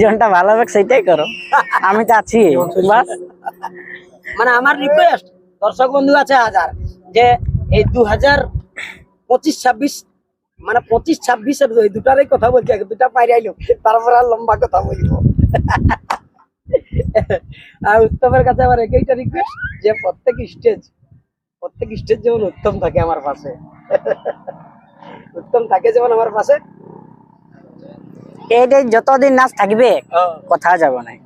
জলটা ভালো হবে সেটাই করো। আমি চাচ্ছি বাস। মানে আমার রিকোয়েস্ট দর্শক বন্ধু আছে হাজার যে এই দু পঁচিশ ছাব্বিশ মানে পঁচিশ ছাব্বিশের এই কথা বলছি দুটা পাইরে আইলো তারপর আর লম্বা কথা বলব। আর উত্তমের কাছে আমার একইটা রিকোয়েস্ট যে প্রত্যেক স্টেজ প্রত্যেক স্টেজ যেমন উত্তম থাকে আমার পাশে। উত্তম থাকে যেমন আমার পাশে এইটাই যতদিন নাচ থাকবে কথা যাব নাই।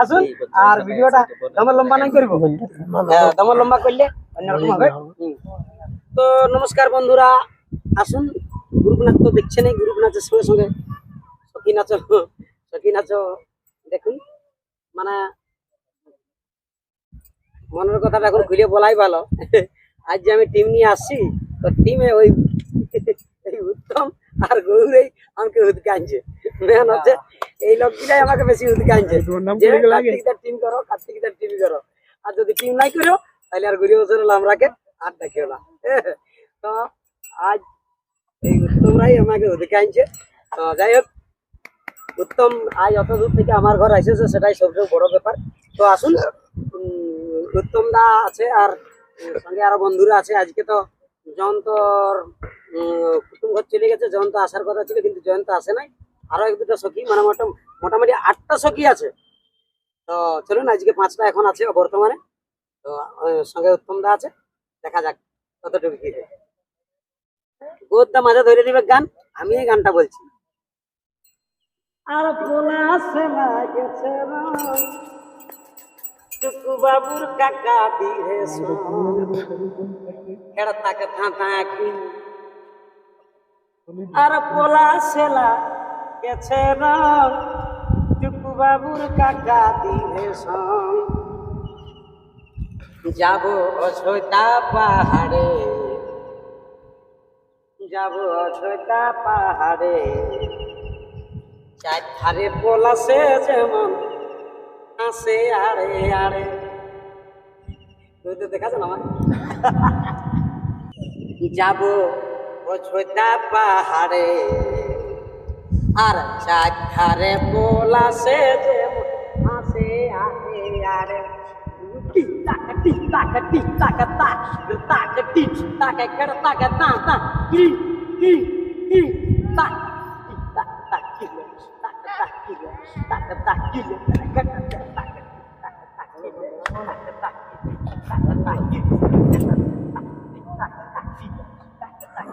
আসুন আর ভিডিওটা তোমার লম্বা নাই করব তোমার লম্বা। করলে অন্যরকম হবে। তো নমস্কার বন্ধুরা আসুন। গ্রুপ নাচ তো দেখছেন এই গ্রুপ নাচের সঙ্গে সঙ্গে। সখী নাচ সখী নাচ দেখুন। মানে মনের কথাটা এখন খুলে বলাই ভালো। আজ যে আমি টিম নিয়ে আসছি তো টিমে ওই উত্তম আর গৌরেই আমাকে উদ্গানছে মেন হচ্ছে এই লোকগুলাই আমাকে বেশি উদ্গানছে কার্তিকদার টিম করো কার্তিকদার টিম করো। আর যদি টিম নাই করো তাহলে আর গরিব বছর লাম রাখে আর দেখে না। তো আজ এই উত্তমরাই আমাকে উদ্গানছে তো যাই হোক উত্তম আজ অত দূর থেকে আমার ঘর আসেছে সেটাই সবচেয়ে বড় ব্যাপার। তো আসুন উত্তম দা আছে আর সঙ্গে আরও বন্ধুরা আছে। আজকে তো যন্তর কুটুম ঘর চলে গেছে জয়ন্ত আসার কথা ছিল কিন্তু জয়ন্ত আসে নাই। আরও এক দুটো সখী মানে মোটামুটি আটটা সখী আছে। তো চলুন আজকে পাঁচটা এখন আছে বর্তমানে। তো সঙ্গে উত্তম দা আছে। দেখা যাক কতটুকু কি গোদ্দা মাঝে ধরে দিবে গান আমি এই গানটা বলছি। আর পোলা আসে না গেছে টুকু বাবুর কাকা দিয়ে হেড়া হ্যাঁ, তাকে থাঁথা আর পোলা সেলা গেছে টুকু বাবুর কাকা দিলে যাব অযোধ্যা পাহাড়ে। যাব অযোধ্যা পাহাড়ে। চার ধারে পোলাসে যেমন আসে আরে আরে। তুই তো দেখাচ্ছ আমার। যাব অযোধ্যা পাহাড়ে আর চারধারে পলাশে যে আসে আরে আরে টিকটাকাটি টাকাটি টাকাতা টাকাটি টাকা কেন টাকা তা তা কি কি কি তা টাক টাক কিলো টাক টাক কিলো টাক টাক কিলো টাক টাক টাক টাক টাক টাক টাক টাক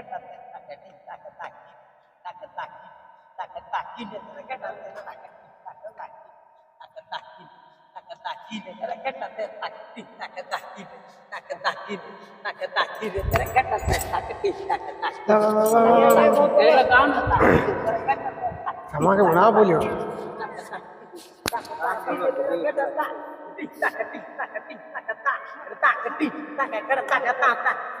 tak tak tak tak tak tak tak tak tak tak tak tak tak tak sama? Tak tak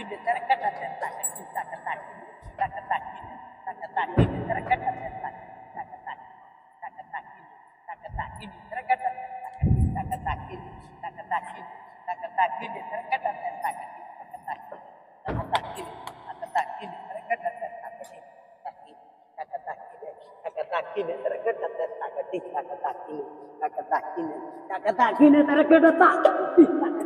ताकि बेहतर कट अटैक ताकि चिंता कर ताकि ताकि ताकि ताकि ताकि बेहतर कट अटैक ताकि ताकि ताकि ताकि ताकि ताकि ताकि बेहतर कट अटैक ताकि ताकि ताकि ताकि ताकि ताकि ताकि बेहतर कट अटैक ताकि ताकि ताकि ताकि ताकि ताकि ताकि बेहतर कट अटैक ताकि ताकि ताकि ताकि ताकि ताकि बेहतर कट अटैक ताकि ताकि ताकि ताकि ताकि ताकि बेहतर कट अटैक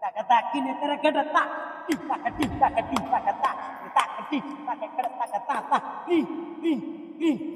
takataki ne tarakata tik tak takati tak takati takata takata ni ni ni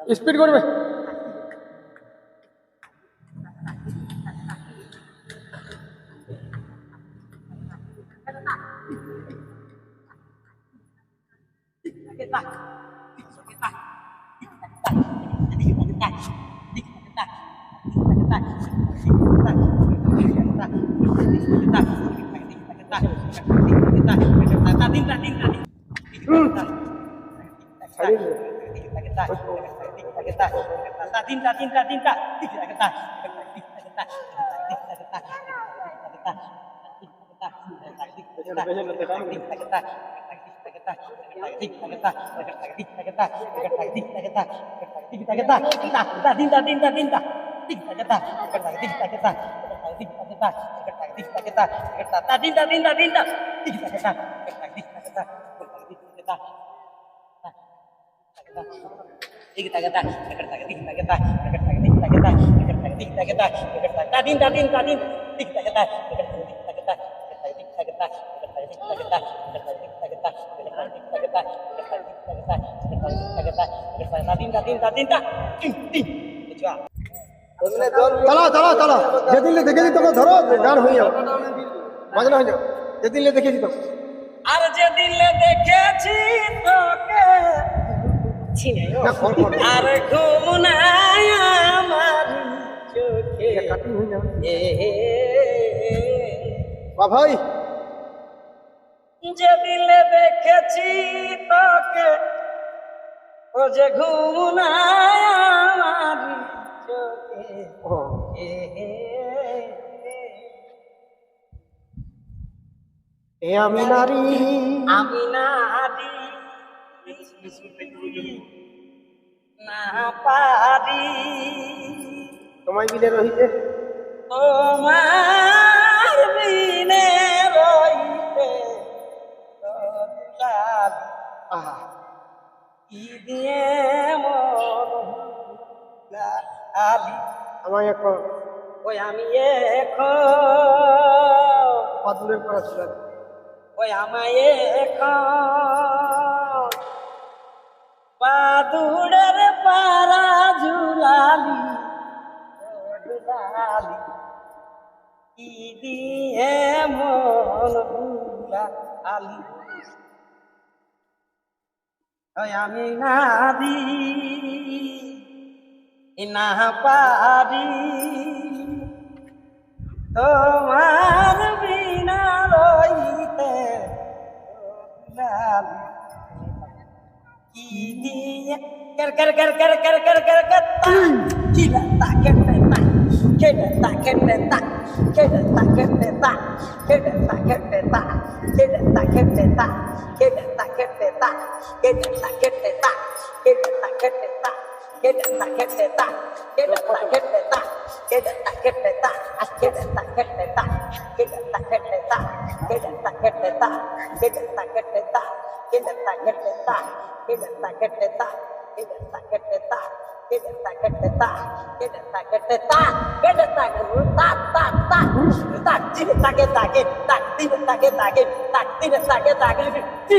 speed করবে Thank you. kertas kertas tinta tinta tinta. Tinta kertas tinta tinta. Tinta tinta tinta tinta. দিকে তাকে তা একের তাকে দিকে তাকে তা একের তাকে দিকে তাকে তা একের তাকে দিকে তাকে তা একের তাকে তা দিন তা দিন তা দিন দিকে তাকে তা একের তাকে দিকে তাকে তা একের তাকে দিকে তাকে তা একের তাকে দিকে তাকে তা একের তাকে দিকে তাকে তা একের তাকে দিকে তাকে তা একের তাকে দিকে তাকে তা একের তাকে তা আর যেদিন দেখেছি তোকে পাচ্ছি না আর ভাই যে দিলে দেখেছি তোকে ও যে ঘুম চোখে। আমি নারী। আমি নারী। না পারি তোমায় বিলে রহিতে তোমার বিনে রহিতে কি দিয়ে আমায় এখন ওই আমি এখন পাদুরের পড়া ছিল। ওই আমায় এখন পাদুড়ের পারা ঝুলালি আমি না দি না পারি। তোমার বিনা রইতে লালি। Ini ker ker ker ker ker ker ker ker tang kita tak ker petang kita tak ker petang kita tak ker petang kita tak ker petang kita tak ker petang kita tak ker petang kita tak ker petang kita tak ker petang kita tak ker petang kita tak ker petang ಕೆಡತ ಕೆಟ್ಟತ ಕೆಡತ ಕೆಟ್ಟತ ಕೆಡತ ಕೆಟ್ಟತ ಕೆಡತ ಕೆಟ್ಟತ ಕೆಡತ ಕೆಟ್ಟತ ಕೆಡತ ಕೆಟ್ಟತ ಕೆಡತ ಕೆಟ್ಟತ ಕೆಡತ ಕೆಟ್ಟತ ಕೆಡತ ಕೆಟ್ಟತ ಕೆಡತ ಕೆಟ್ಟತ ಕೆಡತ ತಾ ತಾ ತಾ ತಾ ತಿನ ತಾಗೆ ತಾಗೆ ತಾ ತಿನ ತಾಗೆ ತಾಗೆ ತಾ ತಿನ ತಾಗೆ ತಾಗೆ ತಿ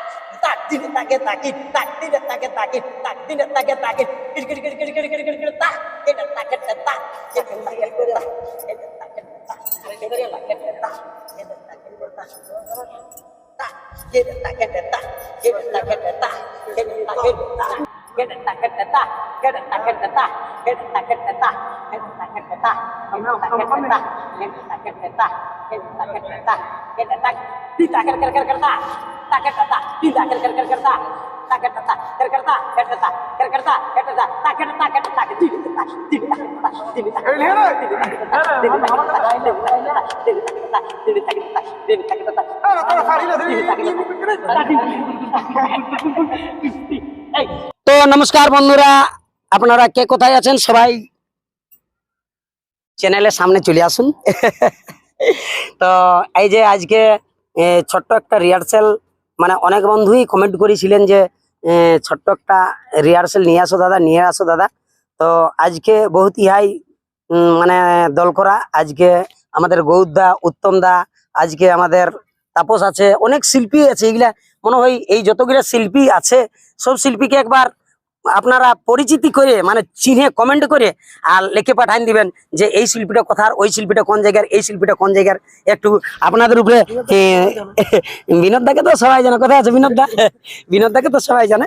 Tak, tak, tak, tak, tak, tak, tak, tak, tak, tak, tak, tak, tak, tak, tak, tak, tak, tak tidak tak tak tidak tak tak tidak tak tak tidak tak tak tidak tak tak tak tidak tak tak tidak tak tak tidak tak, tak. Hey! তো নমস্কার বন্ধুরা, আপনারা কে কোথায় আছেন সবাই? চ্যানেলের সামনে চলে আসুন। তো এই যে আজকে ছোট্ট একটা রিহার্সেল মানে অনেক বন্ধুই কমেন্ট করেছিলেন যে ছোট্ট একটা রিহার্সেল নিয়ে আসো দাদা, নিয়ে আসো দাদা। তো আজকে বহুত ইহাই মানে দল করা। আজকে আমাদের গৌরদা উত্তম দা আজকে আমাদের তাপস আছে অনেক শিল্পী আছে এগুলা মনে হয় এই যতগুলা শিল্পী আছে সব শিল্পীকে একবার আপনারা পরিচিতি করে মানে চিনে কমেন্ট করে আর লিখে পাঠান দিবেন যে এই শিল্পীটা কথার ওই শিল্পীটা কোন জায়গার এই শিল্পীটা কোন জায়গার। একটু আপনাদের উপরে এ, বিনোদ দাকে তো সবাই জানে কোথায় আছে বিনোদ দা? বিনোদ দাকে তো সবাই জানে।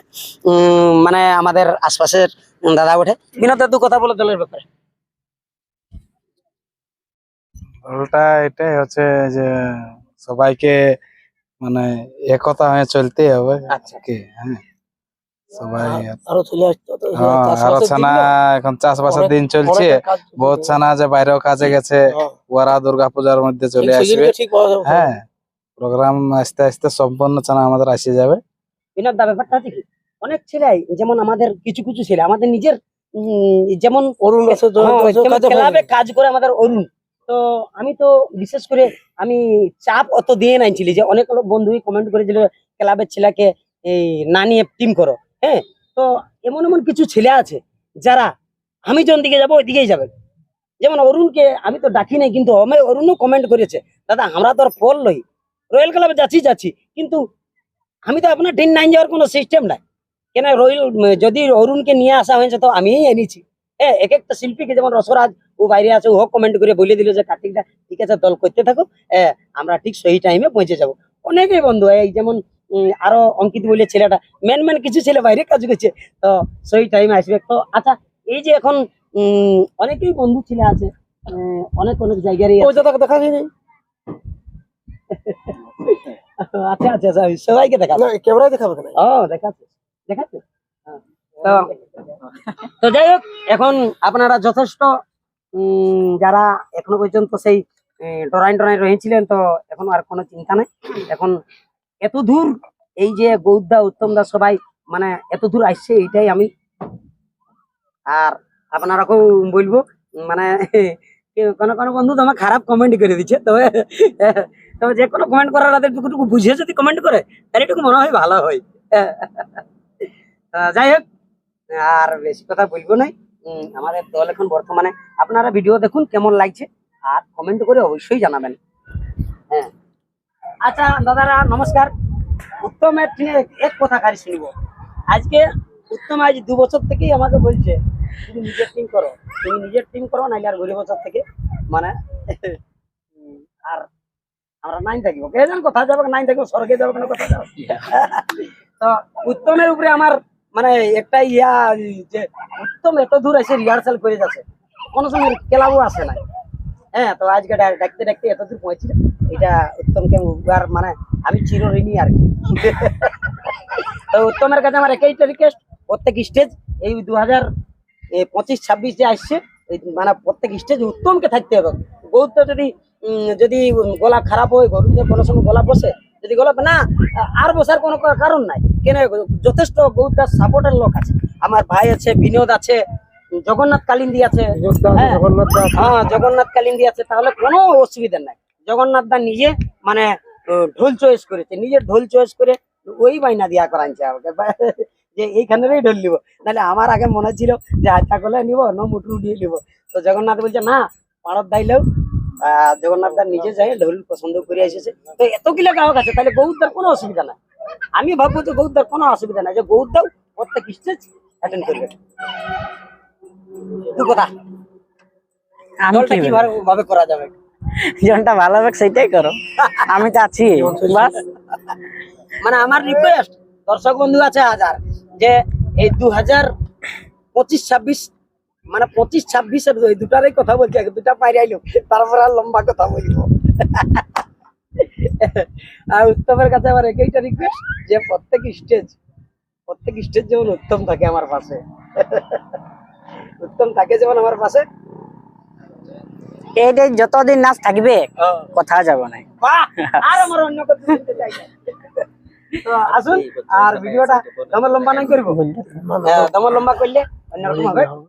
মানে আমাদের আশপাশের দাদা ওঠে। বিনোদ দা দু কথা বলে দলের ব্যাপারে। ওটা এটাই হচ্ছে যে সবাইকে মানে একতা হয়ে চলতে হবে। আচ্ছা। কি? হ্যাঁ। সবাই আরও হ্যাঁ ছানা এখন চাষবাসের দিন চলছে। বহুত ছানা যে বাইরেও কাজে গেছে। ওরা দুর্গাপূজার মধ্যে চলে আসবে। হ্যাঁ। প্রোগ্রাম আস্তে আস্তে সম্পূর্ণ ছানা আমাদের আসে যাবে। বিনোদ দা ব্যাপারটা হচ্ছে কি? অনেক ছেলে যেমন আমাদের কিছু কিছু ছেলে আমাদের নিজের উম, যেমন অরুণ হ্যাঁ, ক্লাবে কাজ করে আমাদের অরুণ। তো আমি তো বিশেষ করে আমি চাপ অত দিয়ে নাইছিলি যে অনেক বন্ধুই কমেন্ট করেছিল, ক্লাবের ছেলেকে, এই না নিয়ে টিম করো হ্যাঁ? তো এমন এমন কিছু ছেলে আছে যারা আমি যখন দিকে যাব ওই দিকেই যাবে। যেমন অরুণকে আমি তো ডাকি নাই, কিন্তু আমি অরুণও কমেন্ট করেছে, দাদা, আমরা তো আর ফল লই, রয়্যাল ক্লাবে যাচ্ছি যাচ্ছি, কিন্তু আমি তো আপনার টিন নাইন যাওয়ার কোনো সিস্টেম নাই। কেন রয়্যাল, যদি অরুণকে নিয়ে আসা হয়েছে তো আমিই এনেছি। হ্যাঁ এক একটা শিল্পীকে যেমন রসরাজ ও বাইরে আছে ও কমেন্ট করে বলে দিল যে কার্তিকদা ঠিক আছে দল করতে থাকো আমরা ঠিক সেই টাইমে পৌঁছে যাব। অনেকেই বন্ধু এই যেমন আরও অঙ্কিত বলে ছেলেটা মেন মেন কিছু ছেলে বাইরে কাজ করছে তো সেই টাইমে আসবে। তো আচ্ছা এই যে এখন অনেকেই বন্ধু ছেলে আছে অনেক অনেক জায়গারই দেখা যায়নি আচ্ছা আচ্ছা আচ্ছা, সবাইকে দেখা। না ক্যামেরায় দেখাবে কেন? ও দেখাচ্ছে দেখাচ্ছে। হ্যাঁ। তো যাই হোক এখন আপনারা যথেষ্ট যারা এখনও পর্যন্ত সেই ডরাইন ডরাই রয়েছিলেন তো এখন আর কোনো চিন্তা নেই। এখন এত দূর এই যে গৌদা উত্তম দা সবাই মানে এত দূর আসছে এইটাই আমি আর আপনারাকেও বলব মানে কোনো কোনো বন্ধু তো আমার খারাপ কমেন্ট করে দিচ্ছে তবে তবে যে কোনো কমেন্ট করার আগে টুকু বুঝে যদি কমেন্ট করে তাহলে একটু মনে হয় ভালো হয়। যাই হোক আর বেশি কথা বলব না উম, আমাদের দল এখন বর্তমানে আপনারা ভিডিও দেখুন কেমন লাগছে আর কমেন্ট করে অবশ্যই জানাবেন। হ্যাঁ। আচ্ছা দাদারা নমস্কার। উত্তমের এক কথা খালি শুনব। আজকে উত্তম আজ দু বছর থেকেই আমাকে বলছে তুমি নিজের টিম করো। তুমি নিজের টিম করো নাইলে আর ঘুরে বছর থেকে। মানে আর আমরা নাইন থাকিব। কে জান কোথায় যাব নাইন থাকব স্বর্গে যাব না কোথায় যাব। তো উত্তমের উপরে আমার মানে একটা ইয়া যে উত্তম এত দূর এসে রিহার্সাল করে যাচ্ছে। কোনো সময় ক্লাবও আসে না হ্যাঁ তো আজকে ডাকতে ডাকতে এত দূর পৌঁছি এটা উত্তমকে আর মানে আমি চির চিরঋণী আর কি। তো উত্তমের কাছে আমার একইটা রিকোয়েস্ট প্রত্যেক স্টেজ এই দু হাজার পঁচিশ, ছাব্বিশ যে আসছে মানে প্রত্যেক স্টেজ উত্তমকে থাকতে হবে। গৌরটা যদি যদি গলা খারাপ হয় গরুর যে কোনো সময় গলা বসে যদি গলা না আর বসার কোনো কারণ নাই। কেন? যথেষ্ট গৌরদার সাপোর্টের লোক আছে। আমার ভাই আছে বিনোদ আছে জগন্নাথ কালিন্দি আছে। হ্যাঁ। জগন্নাথ দাস হ্যাঁ জগন্নাথ কালিন্দি আছে। তাহলে কোনো অসুবিধা নাই। জগন্নাথ দা নিজে মানে ঢোল চয়েস করেছে। নিজের ঢোল চয়েস করে ওই বাইনা দিয়া করাইছে আমাকে। যে এইখানেরই ঢোল নিব। নাহলে আমার আগে মনে ছিল যে হাতা কলে নিব না মুটু উঠিয়ে নিব। তো জগন্নাথ বলছে না পাড়ত দাইলেও জগন্নাথ দা নিজে যাই ঢোল পছন্দ করে এসেছে। তো এত কিলো গ্রাহক আছে তাহলে গৌরদার কোনো অসুবিধা নাই। আমি ভাববো যে গৌরদার কোনো অসুবিধা নাই যে গৌরদাও প্রত্যেক স্টেজ অ্যাটেন্ড করবে। দু কথা। দলটা কীভাবে ভাবে করা যাবে? যেমনটা ভালো হবে সেটাই করো। আমি তো আছি মানে আমার রিকোয়েস্ট দর্শক বন্ধু আছে হাজার যে এই দু হাজার পঁচিশ ছাব্বিশ মানে পঁচিশ ছাব্বিশের ওই দুটারই কথা বলছি আগে দুটা পাইরে আইলো তারপর আর লম্বা কথা বলব। আর উত্তমের কাছে আমার একইটা রিকোয়েস্ট যে প্রত্যেক স্টেজ প্রত্যেক স্টেজ যেমন উত্তম থাকে আমার পাশে। উত্তম থাকে যেমন আমার পাশে। এইটাই যতদিন নাচ থাকবে কথা যাবে না আর আমার অন্য কথা চাই আসুন আর ভিডিওটা তোমার লম্বা নাই করব? হ্যাঁ, তোমার লম্বা করলে অন্যরকম হবে।